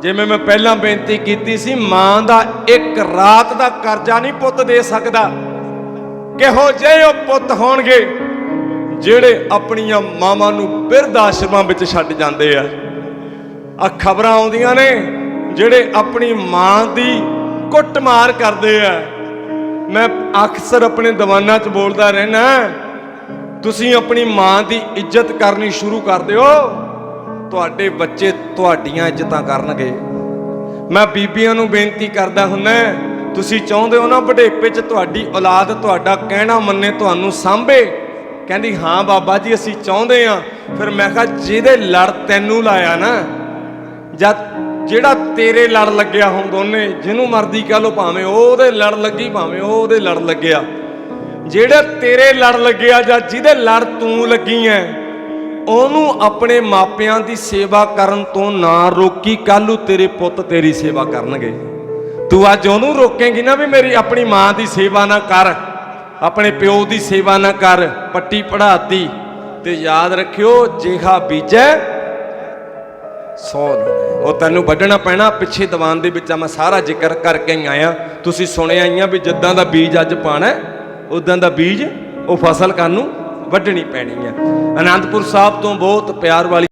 ਜਿਵੇਂ ਮੈਂ ਪਹਿਲਾਂ ਬੇਨਤੀ ਕੀਤੀ ਸੀ, ਮਾਂ ਦਾ ਇੱਕ ਰਾਤ ਦਾ ਕਰਜ਼ਾ ਨਹੀਂ ਪੁੱਤ ਦੇ ਸਕਦਾ। ਕਿਹੋ ਜਿਹੇ ਉਹ ਪੁੱਤ ਹੋਣਗੇ ਜਿਹੜੇ ਆਪਣੀਆਂ ਮਾਵਾਂ ਨੂੰ ਬਿਰਧ ਆਸ਼ਰਮਾਂ ਵਿੱਚ ਛੱਡ ਜਾਂਦੇ ਆ? ਆ ਖਬਰਾਂ ਆਉਂਦੀਆਂ ਨੇ ਜਿਹੜੇ ਆਪਣੀ ਮਾਂ ਦੀ ਕੁੱਟਮਾਰ ਕਰਦੇ ਆ। ਮੈਂ ਅਕਸਰ ਆਪਣੇ ਦੀਵਾਨਾਂ 'ਚ ਬੋਲਦਾ ਰਹਿਣਾ ਤੁਸੀਂ ਆਪਣੀ ਮਾਂ ਦੀ ਇੱਜ਼ਤ ਕਰਨੀ ਸ਼ੁਰੂ ਕਰ ਦਿਓ। ਤੁਹਾਡੇ ਬੱਚੇ ਤੁਹਾਡੀਆਂ ਇੱਜ਼ਤਾਂ ਕਰਨਗੇ। ਮੈਂ ਬੀਬੀਆਂ ਨੂੰ ਬੇਨਤੀ ਕਰਦਾ ਹੁੰਨਾ ਤੁਸੀਂ ਚਾਹੁੰਦੇ ਹੋ ਨਾ ਵਡੇਪੇ 'ਚ ਤੁਹਾਡੀ ਔਲਾਦ ਤੁਹਾਡਾ ਕਹਿਣਾ ਮੰਨੇ ਤੁਹਾਨੂੰ ਸਾਂਭੇ? ਕਹਿੰਦੀ, ਹਾਂ ਬਾਬਾ ਜੀ, ਅਸੀਂ ਚਾਹੁੰਦੇ ਆ ਫਿਰ ਮੈਂ ਕਿਹਾ, ਜਿਹਦੇ ਲੜ ਤੈਨੂੰ ਲਾਇਆ ਨਾ ਜਦ ਜਿਹੜਾ ਤੇਰੇ ਲੜ ਲੱਗਿਆ ਹੁਣ ਦੋਨੇ, ਜਿਹਨੂੰ ਮਰਦੀ ਕਹ ਲੋ ਭਾਵੇਂ ਉਹ ਉਹਦੇ ਲੜ ਲੱਗੀ, ਭਾਵੇਂ ਉਹ ਉਹਦੇ ਲੜ ਲੱਗਿਆ। ਜਿਹੜਾ ਤੇਰੇ ਲੜ ਲੱਗਿਆ ਜਾਂ ਜਿਹਦੇ ਲੜ ਤੂੰ ਲੱਗੀ ਐ ਉਹਨੂੰ ਆਪਣੇ ਮਾਪਿਆਂ ਦੀ ਸੇਵਾ ਕਰਨ ਤੋਂ ਨਾ ਰੋਕੀ ਕੱਲ ਨੂੰ ਤੇਰੇ ਪੁੱਤ ਤੇਰੀ ਸੇਵਾ ਕਰਨਗੇ। ਤੂੰ ਅੱਜ ਉਹਨੂੰ ਰੋਕੇਂਗੀ ਨਾ ਵੀ ਮੇਰੀ ਆਪਣੀ ਮਾਂ ਦੀ ਸੇਵਾ ਨਾ ਕਰ, ਆਪਣੇ ਪਿਓ ਦੀ ਸੇਵਾ ਨਾ ਕਰ, ਪੱਟੀ ਪੜਾਤੀ ਤੇ ਯਾਦ ਰੱਖਿਓ, ਜਿਹਾ ਬੀਜੈ ਸੌ ਉਹ ਤੈਨੂੰ ਵੱਢਣਾ ਪੈਣਾ, ਪਿੱਛੇ ਦੀਵਾਨ ਦੇ ਵਿੱਚ ਮੈਂ ਸਾਰਾ ਜ਼ਿਕਰ ਕਰਕੇ ਹੀ ਆਇਆ। ਤੁਸੀਂ ਸੁਣਿਆ ਹੀ ਆ ਵੀ ਜਿੱਦਾਂ ਦਾ ਬੀਜ ਅੱਜ ਪਾਣਾ ਉਦਾਂ ਦਾ ਬੀਜ ਉਹ ਫਸਲ ਕਾਨੂੰ ਵੱਢਣੀ ਪੈਣੀ ਹੈ ਆਨੰਦਪੁਰ ਸਾਹਿਬ ਤੋਂ ਬਹੁਤ ਪਿਆਰ ਵਾਲੀ